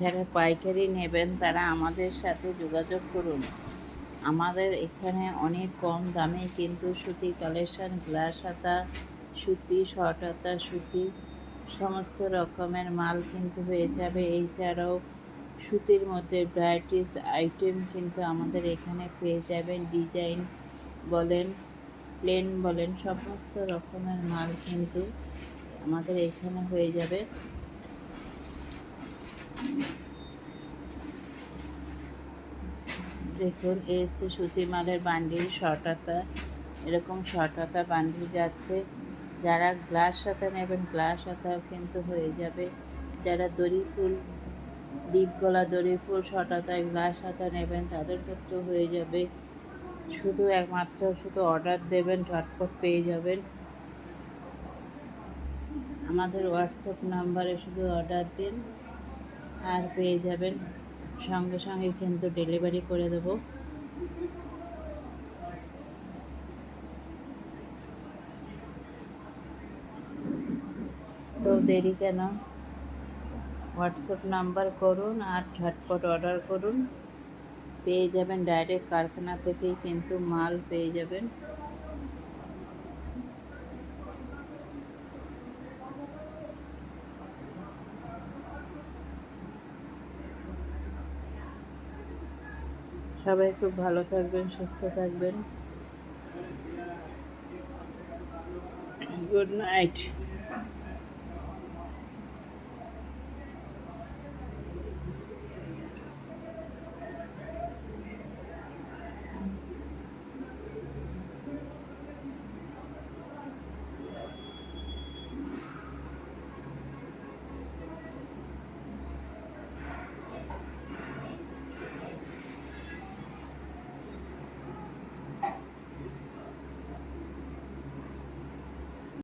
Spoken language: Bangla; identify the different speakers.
Speaker 1: যারা পাইকারি নেবেন, তারা আমাদের সাথে যোগাযোগ করুন। আমাদের এখানে অনেক কম দামে কিন্তু সুতি কালেকশন, গ্লাস হাতা সুতি, শর্ট হাতা সুতি, সমস্ত রকমের মাল কিন্তু হয়ে যাবে। এছাড়াও সুতির মধ্যে ভ্যারাইটিস আইটেম কিন্তু আমাদের এখানে পেয়ে যাবেন। ডিজাইন বলেন প্লেন বলেন, সমস্ত রকমের মাল কিন্তু আমাদের এখানে হয়ে যাবে। দেখুন, এই হচ্ছে সুতি মালের বান্ডিল শর্ট হাতা। এরকম শর্ট হাতা বান্ডিল যাচ্ছে। যারা গ্লাস হাতা নেবেন গ্লাস হাতাও কিন্তু হয়ে যাবে। যারা দড়ি ফুল ডিপ গলা দড়ি ফুল শর্ট হাতায় গ্লাস হাতা নেবেন, তাদের ক্ষেত্রেও হয়ে যাবে। শুধু একমাত্র, শুধু অর্ডার দেবেন, ঝটপট পেয়ে যাবেন। আমাদের হোয়াটসঅ্যাপ নাম্বারে শুধু অর্ডার দিন। আর পেয়ে যাবেন। সঙ্গে সঙ্গে কিন্তু ডেলিভারি করে দেবো। তো দেরি কেন? হোয়াটসঅ্যাপ নাম্বার করুন আর ঝটপট অর্ডার করুন। পেয়ে যাবেন ডাইরেক্ট কারখানা থেকেই কিন্তু মাল পেয়ে যাবেন। সবাই খুব ভালো থাকবেন সুস্থ থাকবেন। Good night